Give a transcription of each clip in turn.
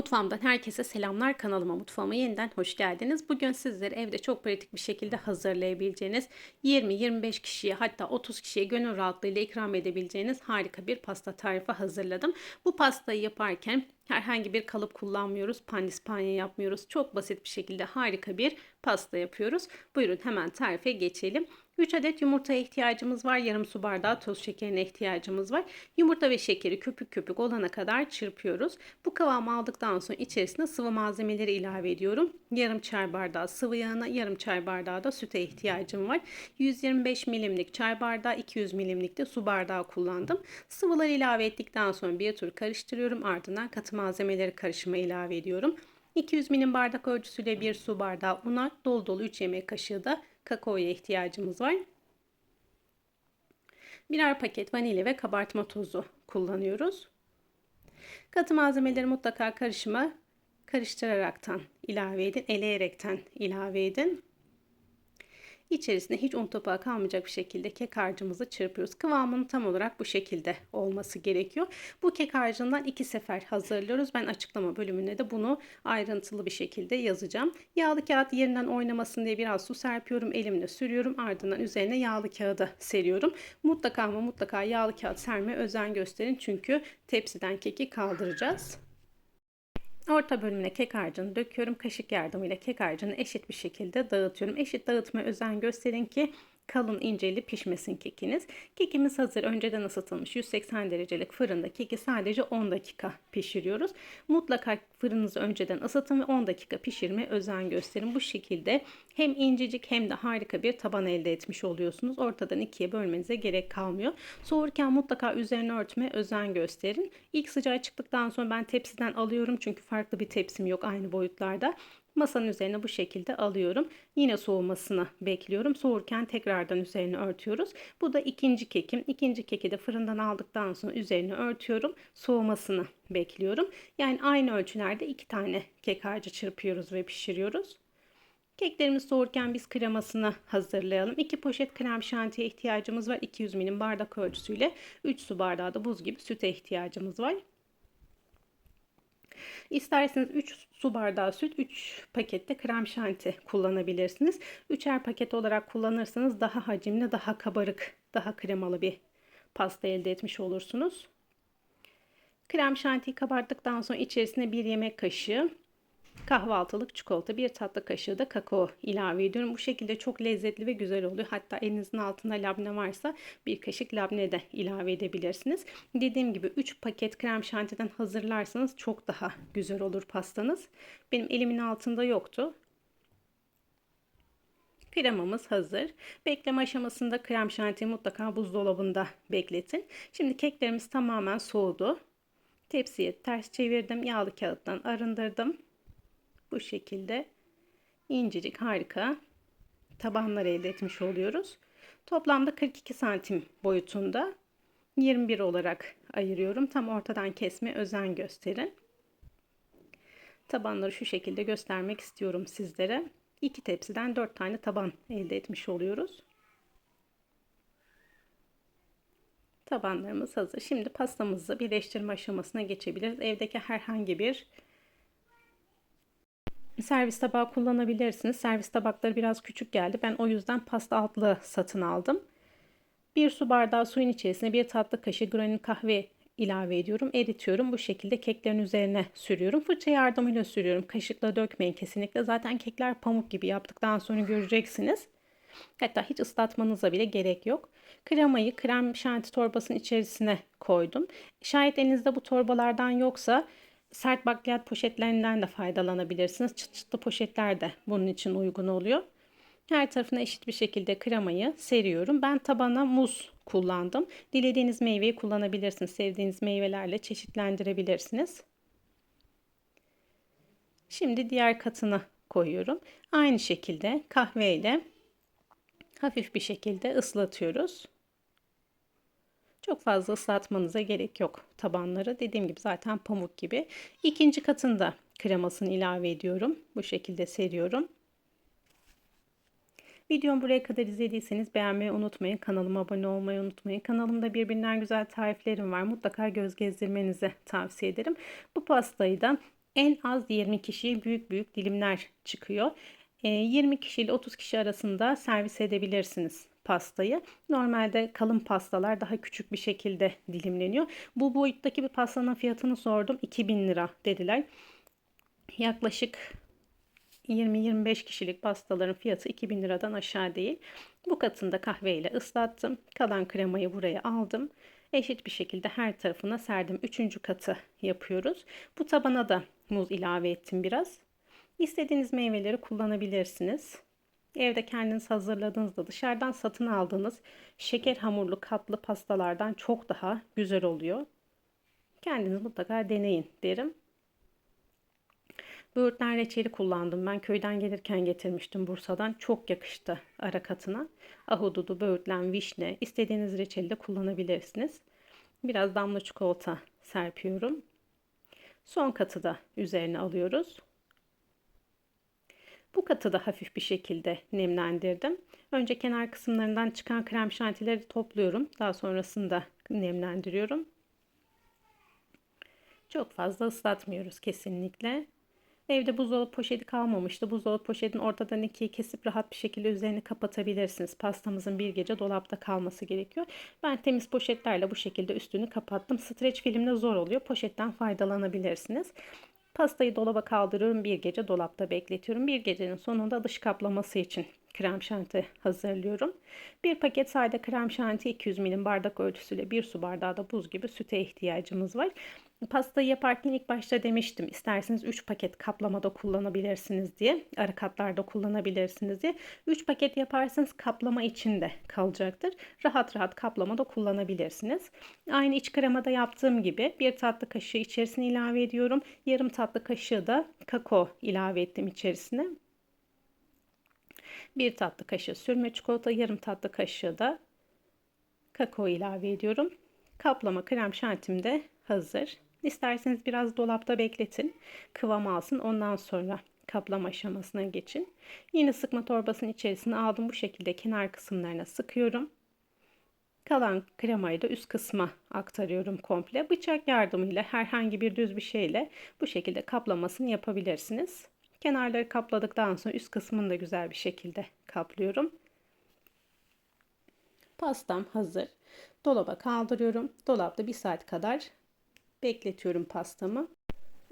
Mutfağımdan herkese selamlar. Kanalıma mutfağıma yeniden hoş geldiniz. Bugün sizlere evde çok pratik bir şekilde hazırlayabileceğiniz 20-25 kişiye hatta 30 kişiye gönül rahatlığıyla ikram edebileceğiniz harika bir pasta tarifi hazırladım. Bu pastayı yaparken herhangi bir kalıp kullanmıyoruz. Pandispanya yapmıyoruz. Çok basit bir şekilde harika bir pasta yapıyoruz. Buyurun hemen tarife geçelim. 3 adet yumurtaya ihtiyacımız var. Yarım su bardağı toz şekerine ihtiyacımız var. Yumurta ve şekeri köpük köpük olana kadar çırpıyoruz. Bu kıvamı aldıktan sonra içerisine sıvı malzemeleri ilave ediyorum. Yarım çay bardağı sıvı yağına, yarım çay bardağı da süte ihtiyacım var. 125 milimlik çay bardağı, 200 milimlik de su bardağı kullandım. Sıvıları ilave ettikten sonra bir tur karıştırıyorum. Ardından katı malzemeleri karışıma ilave ediyorum. 200 milim bardak ölçüsüyle bir su bardağı una, dolu dolu 3 yemek kaşığı da kakaoya ihtiyacımız var. Birer paket vanilya ve kabartma tozu kullanıyoruz. Katı malzemeleri mutlaka karışıma karıştıraraktan ilave edin, eleyerekten ilave edin. İçerisine hiç un topağı kalmayacak bir şekilde kek harcımızı çırpıyoruz. Kıvamının tam olarak bu şekilde olması gerekiyor. Bu kek harcından iki sefer hazırlıyoruz. Ben açıklama bölümünde de bunu ayrıntılı bir şekilde yazacağım. Yağlı kağıt yerinden oynamasın diye biraz su serpiyorum. Elimle sürüyorum. Ardından üzerine yağlı kağıdı seriyorum. Mutlaka ama mutlaka yağlı kağıt sermeye özen gösterin. Çünkü tepsiden keki kaldıracağız. Orta bölümüne kek harcını döküyorum. Kaşık yardımıyla kek harcını eşit bir şekilde dağıtıyorum. Eşit dağıtmaya özen gösterin ki kalın inceli pişmesin kekiniz. Kekimiz hazır. Önceden ısıtılmış 180 derecelik fırında keki sadece 10 dakika pişiriyoruz. Mutlaka fırınınızı önceden ısıtın ve 10 dakika pişirmeye özen gösterin. Bu şekilde hem incecik hem de harika bir taban elde etmiş oluyorsunuz. Ortadan ikiye bölmenize gerek kalmıyor. Soğurken mutlaka üzerine örtmeye özen gösterin. İlk sıcağı çıktıktan sonra ben tepsiden alıyorum çünkü farklı bir tepsim yok aynı boyutlarda. Masanın üzerine bu şekilde alıyorum. Yine soğumasını bekliyorum. Soğurken tekrardan üzerine örtüyoruz. Bu da ikinci kekim. İkinci keki de fırından aldıktan sonra üzerine örtüyorum. Soğumasını bekliyorum. Yani aynı ölçülerde iki tane kek harcı çırpıyoruz ve pişiriyoruz. Keklerimiz soğurken biz kremasını hazırlayalım. 2 poşet krem şantiye ihtiyacımız var. 200 milim bardak ölçüsüyle 3 su bardağı da buz gibi süte ihtiyacımız var. İsterseniz 3 su bardağı süt, 3 pakette krem şanti kullanabilirsiniz. 3'er paket olarak kullanırsanız daha hacimli, daha kabarık, daha kremalı bir pasta elde etmiş olursunuz. Krem şantiyi kabarttıktan sonra içerisine bir yemek kaşığı kahvaltılık çikolata, bir tatlı kaşığı da kakao ilave ediyorum. Bu şekilde çok lezzetli ve güzel oluyor. Hatta elinizin altında labne varsa bir kaşık labne de ilave edebilirsiniz. Dediğim gibi 3 paket krem şantiden hazırlarsanız çok daha güzel olur pastanız. Benim elimin altında yoktu. Kremamız hazır. Bekleme aşamasında krem şantiyi mutlaka buzdolabında bekletin. Şimdi keklerimiz tamamen soğudu. Tepsiye ters çevirdim. Yağlı kağıttan arındırdım bu şekilde incecik harika tabanlar elde etmiş oluyoruz. Toplamda 42 santim boyutunda 21 olarak ayırıyorum. Tam ortadan kesme özen gösterin. Tabanları şu şekilde göstermek istiyorum sizlere. İki tepsiden 4 tane taban elde etmiş oluyoruz. Tabanlarımız hazır. Şimdi pastamızı birleştirme aşamasına geçebiliriz. Evdeki herhangi bir servis tabağı kullanabilirsiniz. Servis tabakları biraz küçük geldi. Ben o yüzden pasta altlı satın aldım. Bir su bardağı suyun içerisine bir tatlı kaşığı granül kahve ilave ediyorum. Eritiyorum. Bu şekilde keklerin üzerine sürüyorum. Fırça yardımıyla sürüyorum. Kaşıkla dökmeyin kesinlikle. Zaten kekler pamuk gibi yaptıktan sonra göreceksiniz. Hatta hiç ıslatmanıza bile gerek yok. Kremayı krem şanti torbasının içerisine koydum. Şayet elinizde bu torbalardan yoksa sert bakliyat poşetlerinden de faydalanabilirsiniz. Çıt çıtlı poşetler de bunun için uygun oluyor. Her tarafına eşit bir şekilde kremayı seriyorum. Ben tabana muz kullandım. Dilediğiniz meyveyi kullanabilirsiniz. Sevdiğiniz meyvelerle çeşitlendirebilirsiniz. Şimdi diğer katını koyuyorum. Aynı şekilde kahveyle hafif bir şekilde ıslatıyoruz. Çok fazla ıslatmanıza gerek yok tabanları. Dediğim gibi zaten pamuk gibi. İkinci katında kremasını ilave ediyorum. Bu şekilde seriyorum. Videomu buraya kadar izlediyseniz beğenmeyi unutmayın. Kanalıma abone olmayı unutmayın. Kanalımda birbirinden güzel tariflerim var. Mutlaka göz gezdirmenizi tavsiye ederim. Bu pastayı da En az 20 kişiye büyük büyük dilimler çıkıyor. 20 kişi ile 30 kişi arasında servis edebilirsiniz pastayı. Normalde kalın pastalar daha küçük bir şekilde dilimleniyor. Bu boyuttaki bir pastanın fiyatını sordum. 2000 lira dediler. Yaklaşık 20-25 kişilik pastaların fiyatı 2000 liradan aşağı değil. Bu katını da kahveyle ıslattım. Kalan kremayı buraya aldım. Eşit bir şekilde her tarafına serdim. Üçüncü katı yapıyoruz. Bu tabana da muz ilave ettim biraz. İstediğiniz meyveleri kullanabilirsiniz. Evde kendiniz hazırladığınızda dışarıdan satın aldığınız şeker hamurlu katlı pastalardan çok daha güzel oluyor. Kendiniz mutlaka deneyin derim. Böğürtlen reçeli kullandım. Ben köyden gelirken getirmiştim Bursa'dan. Çok yakıştı ara katına. Ahududu, böğürtlen, vişne istediğiniz reçeli de kullanabilirsiniz. Biraz damla çikolata serpiyorum. Son katı da üzerine alıyoruz. Bu katı da hafif bir şekilde nemlendirdim. Önce kenar kısımlarından çıkan krem şantileri topluyorum. Daha sonrasında nemlendiriyorum. Çok fazla ıslatmıyoruz kesinlikle. Evde buzdolabı poşeti kalmamıştı. Buzdolabı poşetini ortadan ikiye kesip rahat bir şekilde üzerini kapatabilirsiniz. Pastamızın bir gece dolapta kalması gerekiyor. Ben temiz poşetlerle bu şekilde üstünü kapattım. Streç filmle zor oluyor. Poşetten faydalanabilirsiniz. Pastayı dolaba kaldırıyorum. Bir gece dolapta bekletiyorum. Bir gecenin sonunda dış kaplaması için krem şanti hazırlıyorum. Bir paket sade krem şanti 200 milim bardak ölçüsüyle bir su bardağı da buz gibi süte ihtiyacımız var. Pastayı yaparken ilk başta demiştim isterseniz 3 paket kaplamada kullanabilirsiniz diye. Ara katlarda kullanabilirsiniz diye. 3 paket yaparsanız kaplama içinde kalacaktır. Rahat rahat kaplamada kullanabilirsiniz. Aynı iç kremada yaptığım gibi bir tatlı kaşığı içerisine ilave ediyorum. Yarım tatlı kaşığı da kakao ilave ettim içerisine. Bir tatlı kaşığı sürme çikolata, yarım tatlı kaşığı da kakao ilave ediyorum. Kaplama krem şantim de hazır. İsterseniz biraz dolapta bekletin. Kıvam alsın. Ondan sonra kaplama aşamasına geçin. Yine sıkma torbasının içerisine aldım. Bu şekilde kenar kısımlarına sıkıyorum. Kalan kremayı da üst kısma aktarıyorum komple. Bıçak yardımıyla herhangi bir düz bir şeyle bu şekilde kaplamasını yapabilirsiniz. Kenarları kapladıktan sonra üst kısmını da güzel bir şekilde kaplıyorum. Pastam hazır. Dolaba kaldırıyorum. Dolapta bir saat kadar bekletiyorum pastamı.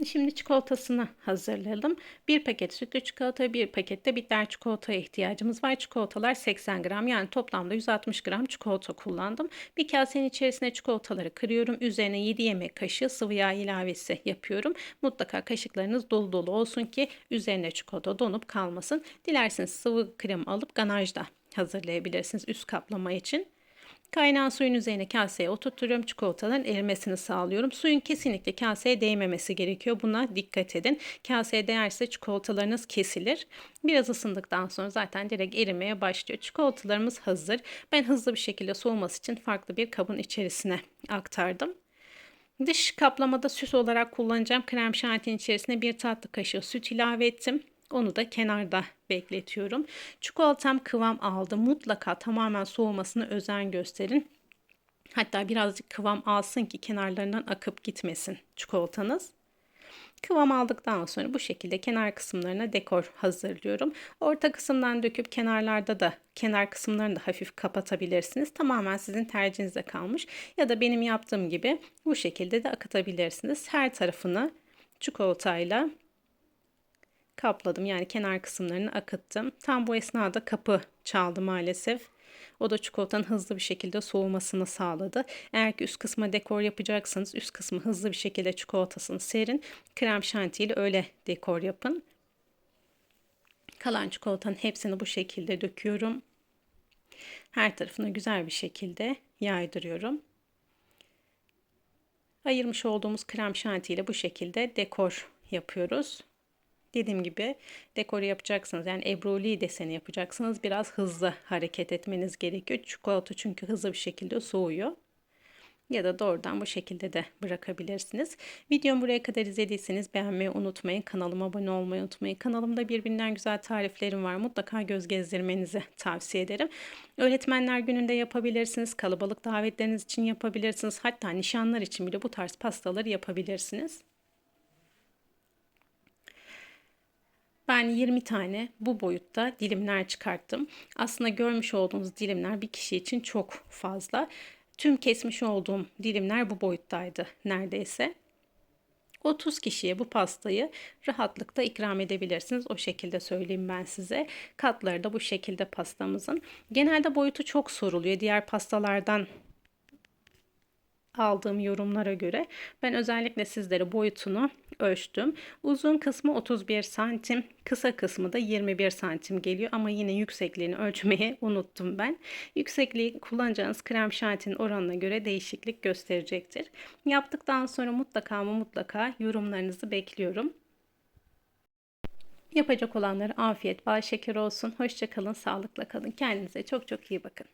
Şimdi çikolatasını hazırlayalım. Bir paket sütlü çikolata, bir pakette bitter çikolataya ihtiyacımız var. Çikolatalar 80 gram yani toplamda 160 gram çikolata kullandım. Bir kasenin içerisine çikolataları kırıyorum. Üzerine 7 yemek kaşığı sıvı yağ ilavesi yapıyorum. Mutlaka kaşıklarınız dolu dolu olsun ki üzerine çikolata donup kalmasın. Dilerseniz sıvı krem alıp ganajda hazırlayabilirsiniz üst kaplama için. Kaynayan suyun üzerine kaseye oturtuyorum. Çikolataların erimesini sağlıyorum. Suyun kesinlikle kaseye değmemesi gerekiyor. Buna dikkat edin. Kaseye değerse çikolatalarınız kesilir. Biraz ısındıktan sonra zaten direkt erimeye başlıyor. Çikolatalarımız hazır. Ben hızlı bir şekilde soğuması için farklı bir kabın içerisine aktardım. Dış kaplamada süs olarak kullanacağım krem şantinin içerisine bir tatlı kaşığı süt ilave ettim. Onu da kenarda bekletiyorum. Çikolatam kıvam aldı. Mutlaka tamamen soğumasını özen gösterin. Hatta birazcık kıvam alsın ki kenarlarından akıp gitmesin çikolatanız. Kıvam aldıktan sonra bu şekilde kenar kısımlarına dekor hazırlıyorum. Orta kısımdan döküp kenarlarda da kenar kısımlarını da hafif kapatabilirsiniz. Tamamen sizin tercihinize kalmış. Ya da benim yaptığım gibi bu şekilde de akıtabilirsiniz. Her tarafını çikolatayla kapladım. Yani kenar kısımlarını akıttım. Tam bu esnada kapı çaldı maalesef. O da çikolatanın hızlı bir şekilde soğumasını sağladı. Eğer ki üst kısma dekor yapacaksanız üst kısmı hızlı bir şekilde çikolatasını serin. Krem şanti ile öyle dekor yapın. Kalan çikolatanın hepsini bu şekilde döküyorum. Her tarafını güzel bir şekilde yaydırıyorum. Ayırmış olduğumuz krem şanti ile bu şekilde dekor yapıyoruz. Dediğim gibi dekoru yapacaksınız. Yani ebruli deseni yapacaksınız. Biraz hızlı hareket etmeniz gerekiyor. Çikolata çünkü hızlı bir şekilde soğuyor. Ya da doğrudan bu şekilde de bırakabilirsiniz. Videomu buraya kadar izlediyseniz beğenmeyi unutmayın. Kanalıma abone olmayı unutmayın. Kanalımda birbirinden güzel tariflerim var. Mutlaka göz gezdirmenizi tavsiye ederim. Öğretmenler gününde yapabilirsiniz. Kalabalık davetleriniz için yapabilirsiniz. Hatta nişanlar için bile bu tarz pastaları yapabilirsiniz. Yani 20 tane bu boyutta dilimler çıkarttım. Aslında görmüş olduğunuz dilimler bir kişi için çok fazla. Tüm kesmiş olduğum dilimler bu boyuttaydı neredeyse. 30 kişiye bu pastayı rahatlıkla ikram edebilirsiniz. O şekilde söyleyeyim ben size. Katları da bu şekilde pastamızın. Genelde boyutu çok soruluyor. Diğer pastalardan aldığım yorumlara göre ben özellikle sizlere boyutunu ölçtüm. Uzun kısmı 31 santim, kısa kısmı da 21 santim geliyor ama yine yüksekliğini ölçmeyi unuttum ben. Yüksekliği kullanacağınız krem şantinin oranına göre değişiklik gösterecektir. Yaptıktan sonra mutlaka ama mutlaka yorumlarınızı bekliyorum. Yapacak olanlara afiyet, bal şeker olsun. Hoşçakalın, sağlıkla kalın. Kendinize çok çok iyi bakın.